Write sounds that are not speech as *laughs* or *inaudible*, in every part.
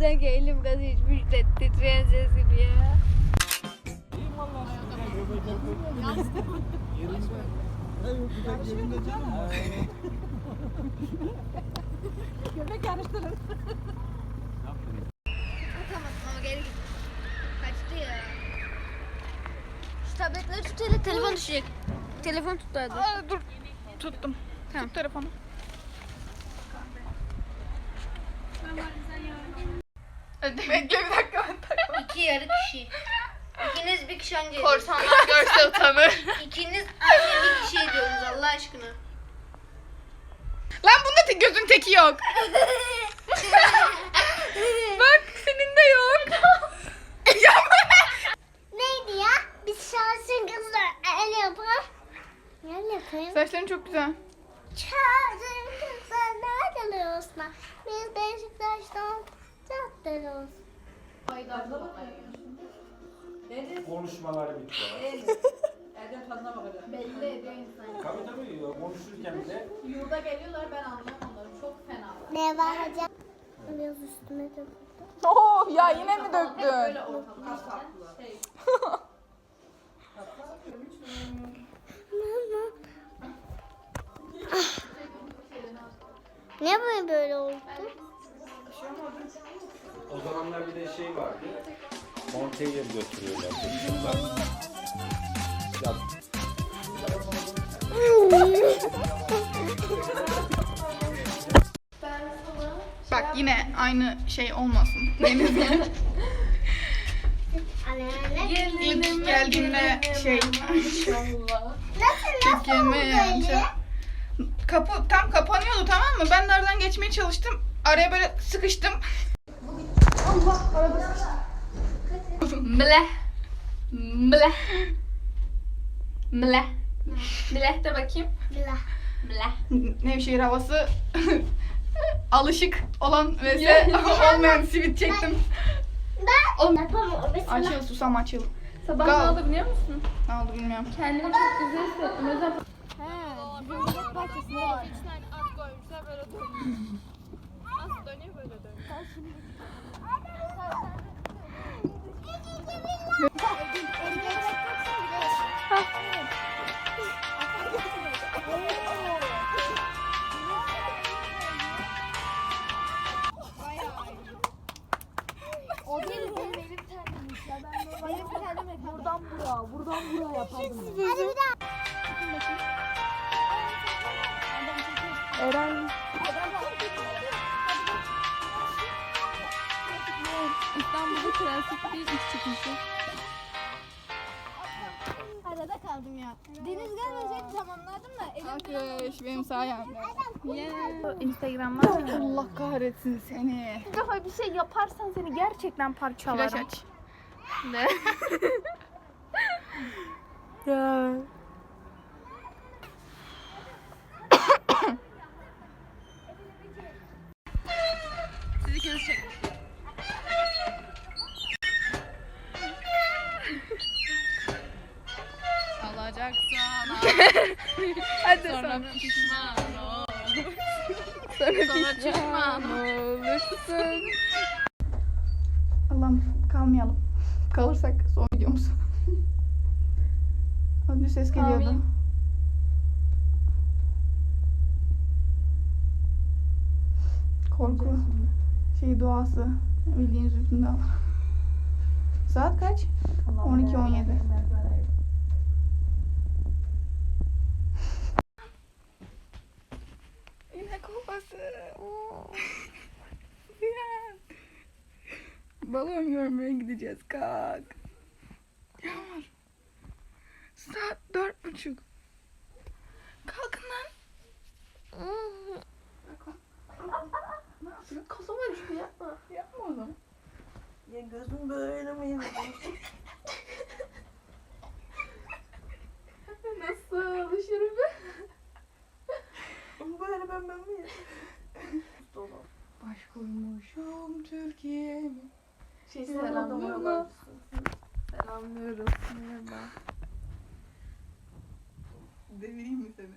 Sanki elim gazı içmiş de titreyen ses gibi ya. Atamadım ama geri git. Kaçtı ya. Şu tabletleri tut hele telefon düşecek. Telefon tut hadi. Aa, dur. Tuttum. Tamam. Tut telefonu. Bekle bir dakika ben. İki yarı kişi. İkiniz bir kişi anca Korsanlar görse utanır. *laughs* İkiniz anca bir kişi ediyorsunuz Allah aşkına. Lan bunda tek gözün teki yok. *laughs* Bak senin de yok. *laughs* ya Neydi ya? Biz şansın kızlar el yapar. El yapayım. Saçların çok güzel. Şansın kızlar nerede Osman? Biz Beşiktaş'tan caddeliyoruz. konuşmaları bitti. Belli ediyor insan. Tabii tabii konuşurken bile Yurda geliyorlar ben anlamam onları. Çok fena. Ne var hocam? Biraz üstüme de Oo ya yine mi döktün? Böyle ortalıkta şey. Ne böyle böyle oldu? O zamanlar bir de şey vardı. Montaigne götürüyorlar. Ya, Bak yine aynı şey olmasın. Anneanne. ilk geldiğimde şey Nasıl yani şey- Kapı tam kapanıyordu tamam mı? Ben de aradan geçmeye çalıştım. Araya böyle sıkıştım. Mle. Mle. Mle. Mle de bakayım. Bila. Mle. Nevşehir havası *laughs* alışık olan vs olmayan simit çektim. Ben yapamam. Mesela Açıl susam açıl. Sabah Gal. ne oldu biliyor musun? Ne oldu bilmiyorum. Kendimi çok güzel hissettim. O yüzden kendi şimdi. Alkış benim sayemde. Yeah. Instagram'dan Allah kahretsin seni. Bir defa bir şey yaparsan seni gerçekten parçalarım. Flaş aç. Ne? Siz ikiniz çekin. Hadi sonra pişman ol. Sonra pişman olursun. Allah'ım kalmayalım. Kalırsak son videomuz. Az bir ses geliyordu. Amin. Korku. Şey duası. Bildiğiniz üstünde al. Saat kaç? 12-17. Yine kovası. Ziyan. Balon görmeye gideceğiz kalk. Yağmur. Saat dört buçuk. Kalkın lan. Ne yapıyorsun? Kafama yapma. Yapma o zaman. Ya gözüm böyle mi yanıyor? *laughs* Nasıl alışırım ben? Böyle ben ben mi Dolap. Baş koymuşum Türkiye'me. Şey Selamlıyorlar. Selamlıyoruz. Merhaba. Devireyim mi seni?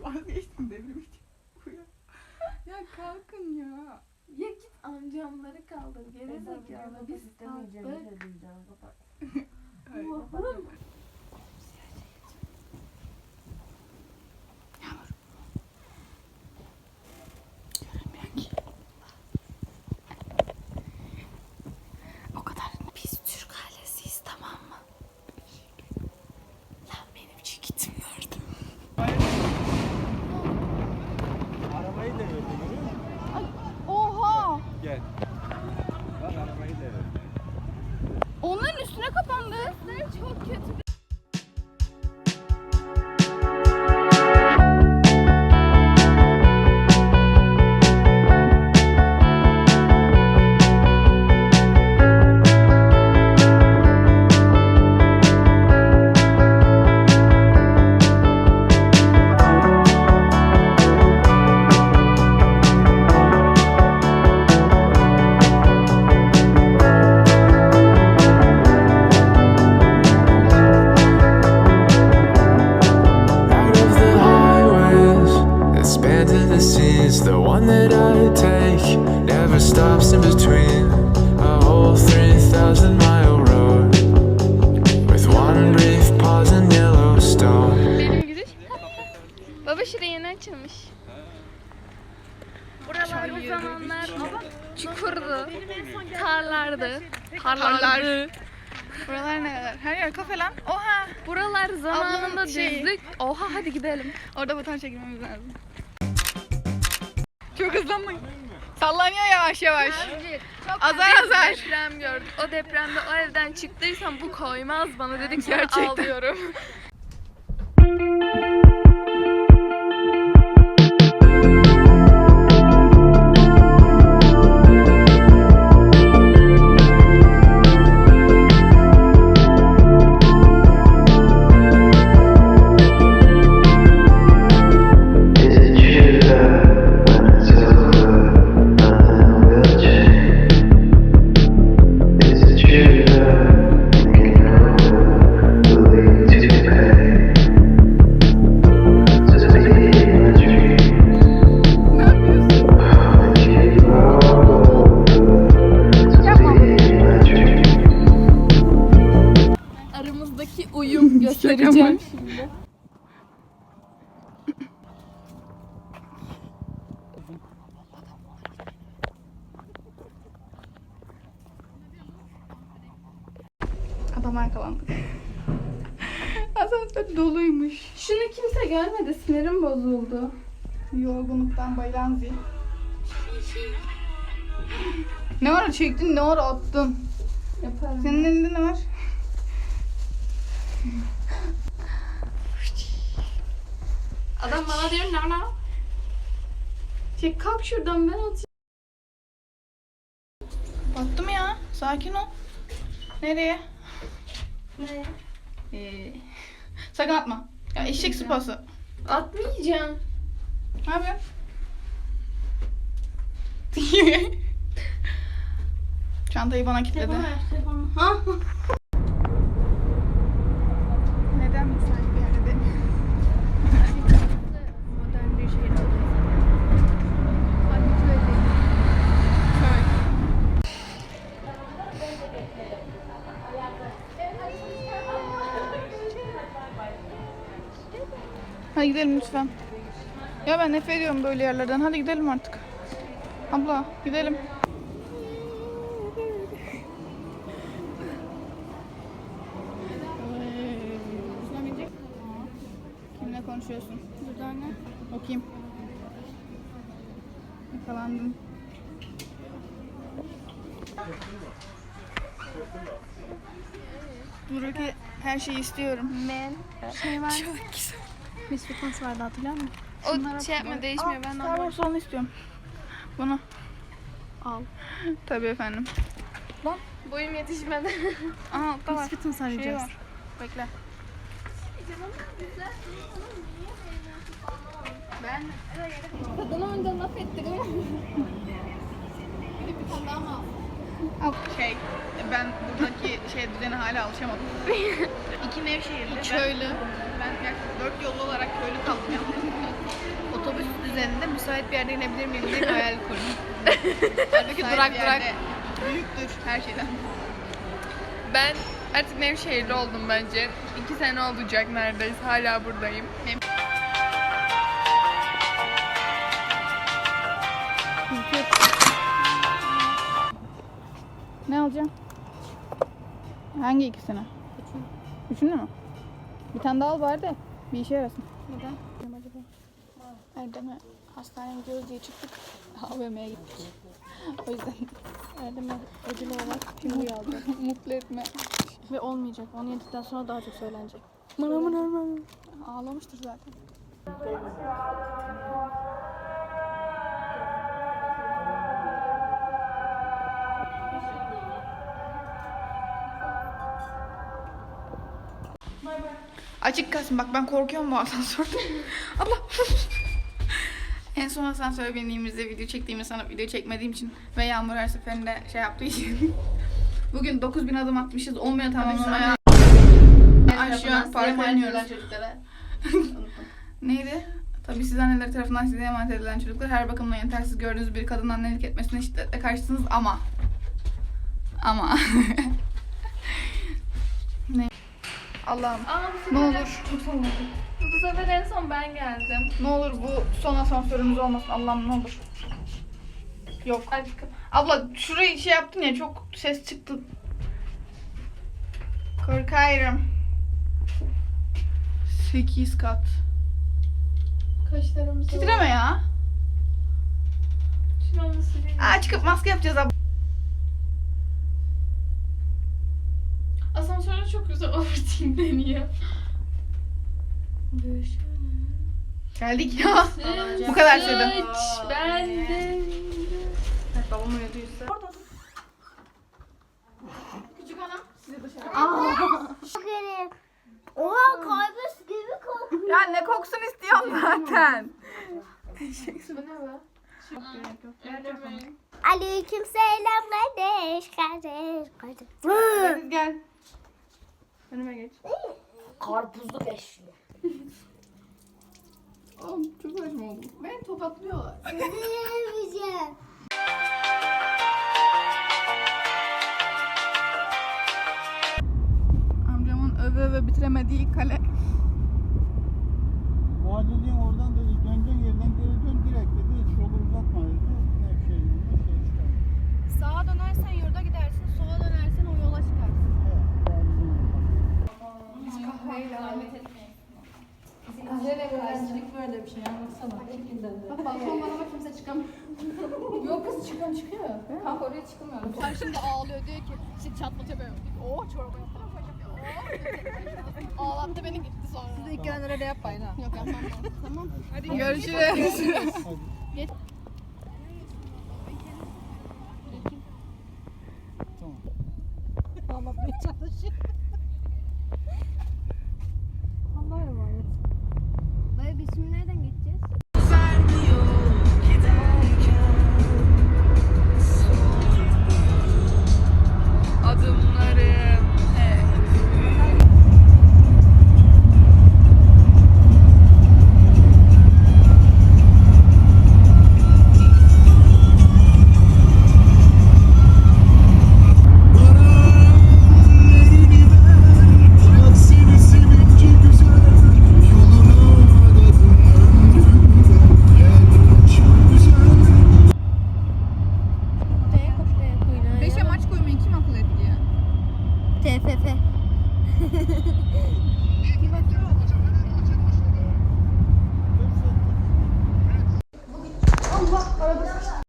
Vazgeçtim devirmeyeceğim. Uyan. Ya kalkın ya. Ya git amcamları kaldır. Geri zekalı. Biz kalktık. Hayır. *laughs* Allah'ım. Tarlardı. Tarlardı. Buralar ne kadar? Her yer kafe lan. Oha! Buralar zamanında Ablamın şeyi. Oha hadi gidelim. Orada fotoğraf çekmemiz lazım. Çok hızlanmayın. Sallanıyor yavaş yavaş. Çok Azar azar. Deprem gördük. O depremde o evden çıktıysam bu koymaz bana dedik Gerçekten. ağlıyorum. *laughs* Görmedi. Sinirim bozuldu. Yorgunluktan bayılan zil. Ne ara çektin ne ara attın? Yaparım. Senin elinde ne var? Adam bana diyor ne ne? Şey kalk şuradan ben atacağım. Battım ya. Sakin ol. Nereye? Ne? Ee, sakın atma. Ya eşek sıpası. Atmayacağım. Ne yapıyorsun? *laughs* Çantayı bana kilitledi. Telefonu ver telefonu. Ha? Gidelim lütfen. Ya ben nefret ediyorum böyle yerlerden. Hadi gidelim artık. Abla gidelim. Kimle konuşuyorsun? Burada ne? O kim? Yakalandım. Buradaki her şeyi istiyorum. Men. Şey var. Çok güzel. Miss Fitness vardı hatırlıyor musun? O şey yapma değişmiyor ben Star Wars olanı istiyorum. Bunu. Al. *laughs* Tabii efendim. Boyum yetişmedi. *laughs* Aha altta var. Miss Fitness Şey. Bekle. Ben Kadına önce laf ettik ama. şey ben buradaki şey düzene hala alışamadım. *laughs* İki Nevşehirli. Köylü. Ben, gerçekten dört yollu olarak köylü kaldım ya. *laughs* Otobüs düzeninde müsait bir yerde inebilir miyim diye bir hayal kurdum. *laughs* Halbuki durak, durak. Büyüktür her şeyden. Ben artık Nevşehirli oldum bence. İki sene olacak neredeyse. Hala buradayım. Ne alacağım? Hangi ikisini? Üçünü. Üçünü mü? Bir tane daha al bari de bir işe yarasın. Neden? acaba? Erdem'e hastaneye gidiyoruz diye çıktık. *laughs* AVM'ye gittik. O yüzden Erdem'e ödül olarak *laughs* şimdi aldı. *laughs* Mutlu etme. Ve olmayacak. Onu yedikten sonra daha çok söylenecek. Manamın normal. Ağlamıştır zaten. Açık kalsın bak ben korkuyorum bu asansörde. *laughs* Allah. *laughs* en son asansöre bindiğimizde video çektiğimiz sana video çekmediğim için ve Yağmur her seferinde şey yaptığı için *laughs* bugün 9000 adım atmışız 10 bin tamamlamaya aşağı park oynuyoruz. Neydi? Tabii siz anneleri tarafından size emanet edilen çocuklar her bakımdan yetersiz gördüğünüz bir kadının annelik etmesine şiddetle karşısınız ama ama? Allah'ım Aa bu ne olur bu sefer en son ben geldim. ne olur bu son asansörümüz olmasın Allah'ım ne olur. Yok. Aşkım. Abla şurayı şey yaptın ya çok ses çıktı. Korkarım. 8 kat. Kaşlarımız Titreme ya. Şuramı sileyim. Aa, çıkıp maske yapacağız abla. Asansörde çok güzel overthinkleniyor. Geldik ya. Bu kadar sürdü. Süt bende. Evet, babam uyuduysa. Küçük hanım sizi dışarı. Oha kaybız gibi kokuyor. Ya ne koksun istiyorsun zaten. Bu ne be? Aleyküm selam kardeş kardeş kardeş. Deniz gel. Önüme geç. Karpuzlu beşli. *laughs* Oğlum çok saçma oldu. Beni tokatlıyorlar. Güzel. *laughs* Amcamın öve öve bitiremediği kale. Valiliğin oradan dedi döndüğün yerden geri dön direkt dedi. Hiç yolu uzatma dedi. Nevşehir'in de şey işte. Sağa dönersen yurda gidersin, sola dönersen o yola çıkarsın. Zahmet etmeyin. Kahve ve öğrencilik böyle bir şey anlatsana. Beri. Balkon bana bak kimse çıkamıyor. *laughs* Yok kız çıkan çıkıyor. Kanka oraya çıkamıyorum. Sen şimdi ağlıyor diyor ki işte çatlatıyor böyle. Oo çorba yaptım. *laughs* Ağlattı beni gitti sonra. Siz de iki öyle yapmayın ha. Yok yapmam ben. Tamam. Hadi görüşürüz. *laughs* Geç. Tamam. Anlatmaya çalışıyor.